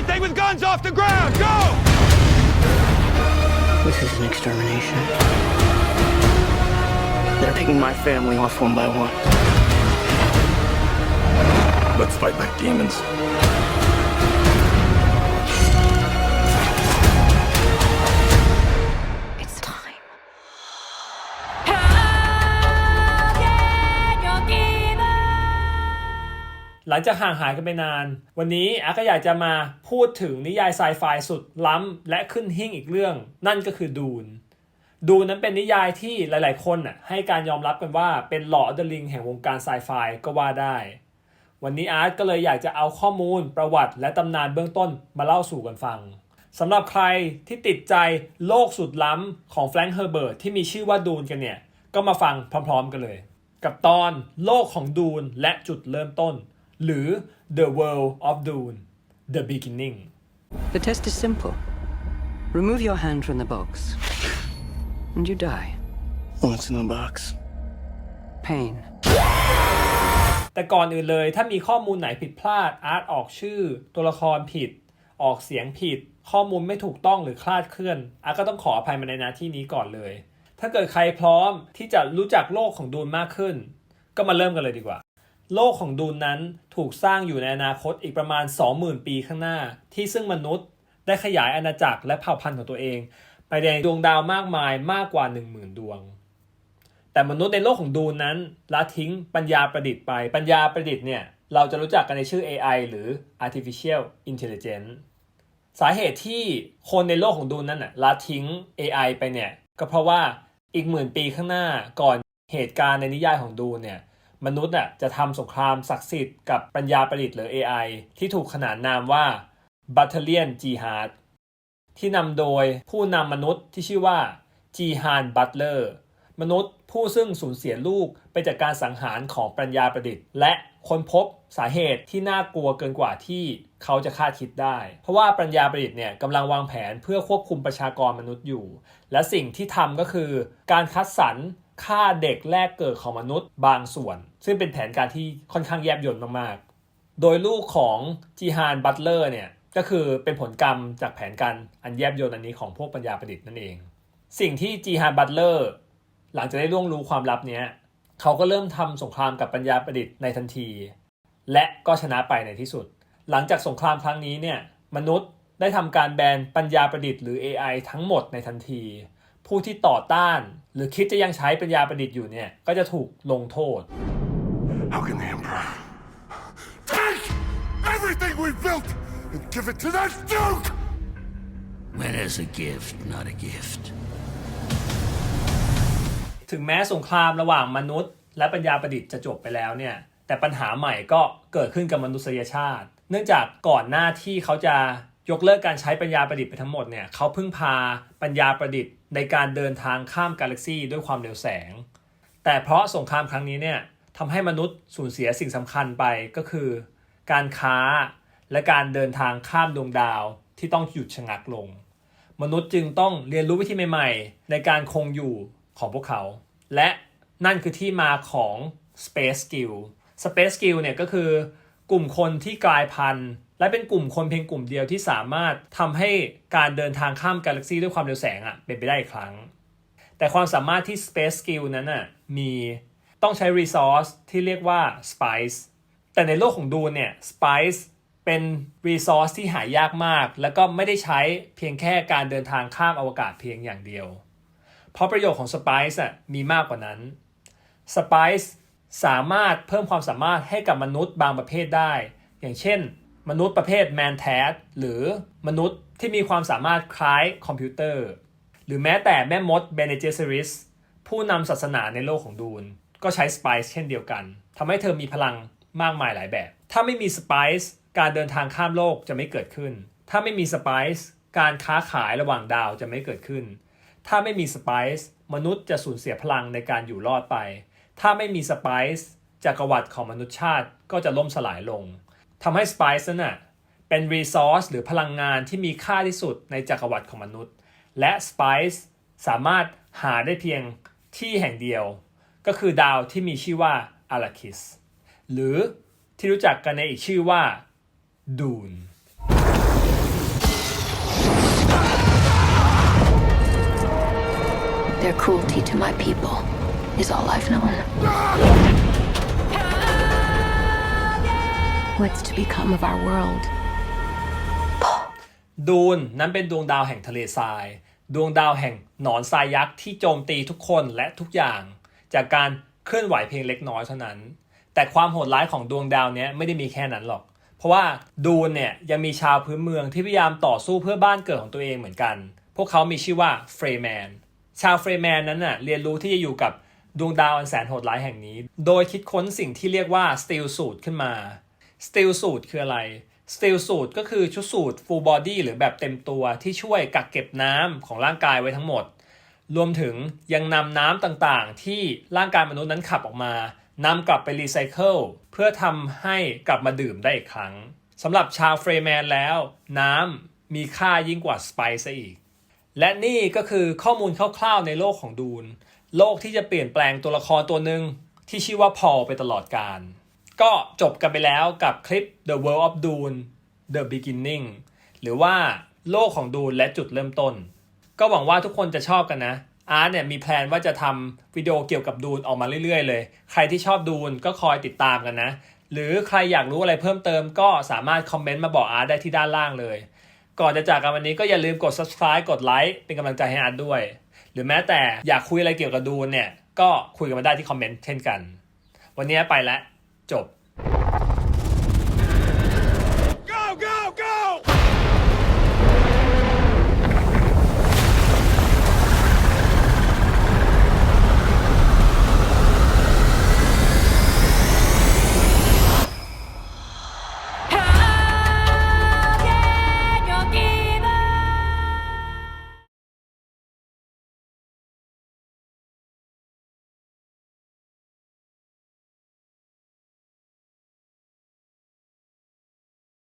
Everything with guns off the ground! Go! This is an extermination. They're picking my family off one by one. Let's fight like demons. หลังจากห่างหายกันไปนาน วันนี้อาก็อยากจะมาพูดถึงนิยายไซไฟสุดล้ำและขึ้นหิ่งอีกเรื่อง นั่นก็คือดูน ดูนนั้นเป็นนิยายที่หลายๆ คนน่ะให้การยอมรับกันว่าเป็นหล่อเดลิงแห่งวงการไซไฟก็ว่าได้ วันนี้อาร์ตก็เลยอยากจะเอาข้อมูล ประวัติ และตำนานเบื้องต้นมาเล่าสู่กันฟังสำหรับใครที่ติดใจโลกสุดล้ำของแฟรงค์เฮอร์เบิร์ตที่มีชื่อว่าดูนกันเนี่ย ก็มาฟังพร้อมๆกันเลย กับตอนโลกของดูนและจุดเริ่มต้น หรือ The World of Dune The Beginning The test is simple. Remove your hand from the box, and you die. What's in the box? Pain. แต่ก่อนอื่นเลยถ้ามีข้อมูลไหนผิดพลาด อาร์ตออกชื่อ ตัวละครผิด ออกเสียงผิด ข้อมูลไม่ถูกต้องหรือคลาดเคลื่อน อาร์ตก็ต้องขออภัยมาในหน้าที่นี้ก่อนเลย ถ้าเกิดใครพร้อมที่จะรู้จักโลกของดูนมากขึ้น ก็มาเริ่มกันเลยดีกว่า โลกของดูนนั้นถูกสร้างอยู่ในอนาคตอีกประมาณ 20,000 ปีข้างหน้า ที่ซึ่งมนุษย์ได้ขยายอาณาจักรและเผ่าพันธุ์ของตัวเอง ไปในดวงดาวมากมายมากกว่า 10,000 ดวง แต่มนุษย์ในโลกของดูนนั้นละทิ้งปัญญาประดิษฐ์ไป ปัญญาประดิษฐ์เนี่ยเราจะรู้จักกันในชื่อ AI หรือ artificial intelligence สาเหตุที่คนในโลกของดูนนั้นน่ะละทิ้ง AI ไปเนี่ยก็เพราะว่าอีกหมื่นปีข้างหน้าก่อนเหตุการณ์ในนิยายของดูนเนี่ย มนุษย์น่ะจะทำสงครามศักดิ์สิทธิ์กับปัญญาประดิษฐ์หรือ AI ที่ถูกขนานนามว่า Battalion Jihad ที่นำโดยผู้นำมนุษย์ที่ชื่อว่าจีฮานบัตเลอร์มนุษย์ผู้ซึ่งสูญเสียลูกไปจากการสังหารของปัญญาประดิษฐ์ และค้นพบสาเหตุที่น่ากลัวเกินกว่าที่เขาจะคาดคิดได้ เพราะว่าปัญญาประดิษฐ์เนี่ยกำลังวางแผนเพื่อควบคุมประชากรมนุษย์อยู่ และสิ่งที่ทำก็คือการคัดสรร ฆ่าเด็กแรกเกิดของมนุษย์บางส่วน ซึ่งเป็นแผนการที่ค่อนข้างแยบยลมากๆ โดยลูกของจีฮานบัตเลอร์เนี่ยก็คือเป็นผลกรรมจากแผนการอันแยบยลอันนี้ของพวกปัญญาประดิษฐ์นั่นเอง สิ่งที่จีฮานบัตเลอร์หลังจากได้ล่วงรู้ความลับเนี้ยเขาก็เริ่มทำสงครามกับปัญญาประดิษฐ์ในทันที และก็ชนะไปในที่สุด หลังจากสงครามครั้งนี้เนี่ยมนุษย์ได้ทำการแบนปัญญาประดิษฐ์หรือ AI ทั้งหมดในทันที ผู้ที่ต่อต้าน หรือคิดจะยังใช้ปัญญาประดิษฐ์อยู่เนี่ย ก็จะถูกลงโทษ How can the Emperor take everything we built and give it to that Duke? When is a gift not a gift? ถึงแม้สงครามระหว่างมนุษย์ และปัญญาประดิษฐ์จะจบไปแล้วเนี่ย แต่ปัญหาใหม่ก็เกิดขึ้นกับมนุษยชาติ เนื่องจากก่อนหน้าที่เขาจะ ยกเลิกการใช้ปัญญาประดิษฐ์ไปทั้งหมดเนี่ยเขาพึ่งพาปัญญาประดิษฐ์ในการเดินทางข้ามกาแล็กซีด้วยความเร็วแสง แต่เพราะสงครามครั้งนี้เนี่ยทำให้มนุษย์สูญเสียสิ่งสำคัญไปก็คือ การค้าและการเดินทางข้ามดวงดาวที่ต้องหยุดชะงักลง มนุษย์จึงต้องเรียนรู้วิธีใหม่ ๆ ในการคงอยู่ของพวกเขา และนั่นคือที่มาของ Space Skill Space Skill เนี่ยก็คือกลุ่มคนที่กลายพันธุ์ และเป็นกลุ่มคนเพียงกลุ่มเดียวที่สามารถทำให้การเดินทางข้ามกาแล็กซีด้วยความเร็วแสงอะ่ะเป็นไปได้อีกครั้ง แต่ความสามารถที่ Space Skill นั้นน่ะมีต้องใช้ Resource ที่เรียกว่า Spice แต่ในโลกของดูนเนี่ย Spice เป็น Resource ที่หายากมาก แล้วก็ไม่ได้ใช้เพียงแค่การเดินทางข้ามอวกาศเพียงอย่างเดียว เพราะประโยชน์ของ Spice อะมีมากกว่านั้น Spice สามารถเพิ่มความสามารถให้กับมนุษย์บางประเภทได้ อย่างเช่น มนุษย์ประเภท Man t a t หรือมนุษย์ที่มีความสามารถคล้ายคอมพิวเตอร์ หรือแม้แต่แม่มด Bene Gesserit ผู้นำศาสนาในโลกของดูน ก็ใช้ Spice เช่นเดียวกันทำให้เธอมีพลังมากมายหลายแบบ ถ้าไม่มี Spice การเดินทางข้ามโลกจะไม่เกิดขึ้น ถ้าไม่มี Spice การค้าขายระหว่างดาวจะไม่เกิดขึ้น ถ้าไม่มี Spice มนุษย์จะสูญเสียพลังในการอยู่รอดไป ถ้าไม่มี Spice จักรวรรดิของมนุษยชาติก็จะล่มสลายลง ทำให้สไปซ์น่ะเป็นรีซอสหรือพลังงานที่มีค่าที่สุดในจักรวรรดิของมนุษย์ และสไปซ์สามารถหาได้เพียงที่แห่งเดียว ก็คือดาวที่มีชื่อว่าอาราคิส หรือที่รู้จักกันในอีกชื่อว่าดูน The cruelty to my people is all I've known. What's to become of our world? ดูนนั้นเป็นดวงดาวแห่งทะเลทราย ดวงดาวแห่งหนอนทรายยักษ์ที่โจมตีทุกคนและทุกอย่าง จากการเคลื่อนไหวเพียงเล็กน้อยเท่านั้น แต่ความโหดร้ายของดวงดาวนี้ไม่ได้มีแค่นั้นหรอก เพราะว่าดูนเนี่ยยังมีชาวพื้นเมืองที่พยายามต่อสู้เพื่อบ้านเกิดของตัวเองเหมือนกัน พวกเขามีชื่อว่าเฟรแมนชาวเฟรแมนนั้นน่ะเรียนรู้ที่จะอยู่กับดวงดาวอันแสนโหดร้ายแห่งนี้ โดยคิดค้นสิ่งที่เรียกว่า Steel Suit ขึ้นมา Steel Suit คืออะไร Steel Suit ก็คือชุดสูท full body หรือแบบเต็มตัวที่ช่วยกักเก็บน้ำของร่างกายไว้ทั้งหมด รวมถึงยังนำน้ำต่างๆ ที่ร่างกายมนุษย์นั้นขับออกมานำกลับไปรีไซเคิลเพื่อทำให้กลับมาดื่มได้อีกครั้งสำหรับชาวเฟรแมนแล้ว น้ำมีค่ายิ่งกว่าสไปซ์ซะอีก และนี่ก็คือข้อมูลคร่าวๆในโลกของดูน โลกที่จะเปลี่ยนแปลงตัวละครตัวหนึ่งที่ชื่อว่าพอลไปตลอดกาล ก็จบกันไปแล้วกับคลิป The World of Dune The Beginning หรือว่าโลกของดูนและจุดเริ่มต้น ก็หวังว่าทุกคนจะชอบกันนะอาร์ตเนี่ยมีแพลนว่าจะทำวิดีโอเกี่ยวกับดูนออกมาเรื่อยๆ เลย ใครที่ชอบดูนก็คอยติดตามกันนะ หรือใครอยากรู้อะไรเพิ่มเติมก็สามารถคอมเมนต์มาบอกอาร์ตได้ที่ด้านล่างเลย ก่อนจะจากกันวันนี้ก็อย่าลืมกด subscribe กดไลค์เป็นกำลังใจให้อาร์ตด้วย หรือแม้แต่อยากคุยอะไรเกี่ยวกับดูนเนี่ยก็คุยกันมาได้ที่คอมเมนต์เช่นกัน วันนี้ไปแล้ว จบ